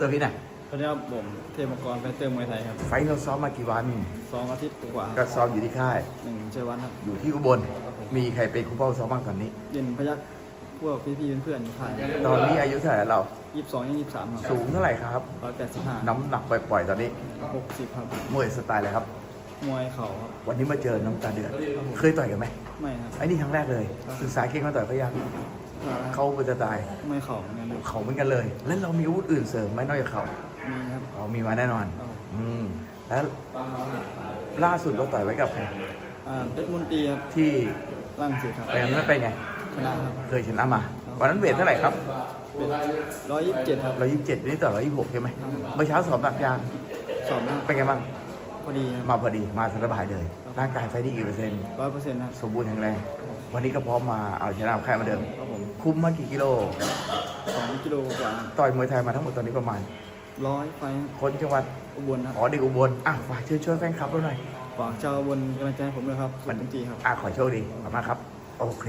ตัวพี่ไหนอยสวัสดีครับผมเทพมังกรแฟนเตอร์มวยไทยครับ ไฟท์เราซ้อมมากี่วันสองอาทิตย์กว่าก็ซ้อมอยู่ที่ค่ายหนึ่งเชยวันครับ อยู่ที่อุบล มีใครเป็นคุณพ่อซ้อมบ้างตอนนี้ เย็นพยักพวกพี่ๆเพื่อนๆอยู่ผ่านตอนนี้อายุเท่าไหร่เรายี่สิบสองยี่สิบสามครับสูงเท่าไหร่ครับร้อยแปดสิบห้าน้ำหนักปล่อยๆตอนนี้หกสิบครับ มวยสไตล์อะไรครับ มวยเข่าครับวันนี้มาเจอน้ำตาเดือด เคยต่อยกันไหมไม่ครับ ไอ้นี่ครั้งแรกเลยศึกษาเก่งมาต่อยพยัง เขาเขาเป็นสไตล์ไม่เข่าเหมือนกันครับเขาเหมือนกันเลย แล้วเรามีอาวุธอื่นเสริมไหมนอกจากเขามีครับอ๋อมีมาแน่นอนครับอืมแล้วล่าสุดเราต่อยไว้กับใครอ่าเพชรมนตรีครับที่ร่างสุดครับไปนั้นเป็นไงชนะครับเคยชนะมาวันนั้นเวทเท่าไหร่ครับเป็นร้อยยี่สิบเจ็ดครับร้อยยี่สิบเจ็ดนี่ต่อร้อยยี่สิบหกใช่ไหมเมื่อเช้าสอบหนักยางสอบนะครับเป็นไงบ้างพอดีครับมาพอดีมาสบายเลยร่างกายไฟดีกี่เปอร์เซ็นต์ร้อยเปอร์เซ็นต์ครับสมบูรณ์แข็งแรงวันนี้ก็พร้อมมาเอาชนะใครมาเดิมครับผม คุ้มมากี่กิโล สองกิโลกว่าต่อยมวยไทยมาทั้งหมดตอนนี้ประมาณ ร้อยไฟคนจังหวัด อุบลครับอ๋อเด็กอุบลอะฝากเชิญช่วยแฟนคลับเราหน่อยฝากชาวอุบลกำลังใจให้ผมด้วยครับสุดจริงๆครับ อะขอโชคดีขอบคุณมากครับ โอเค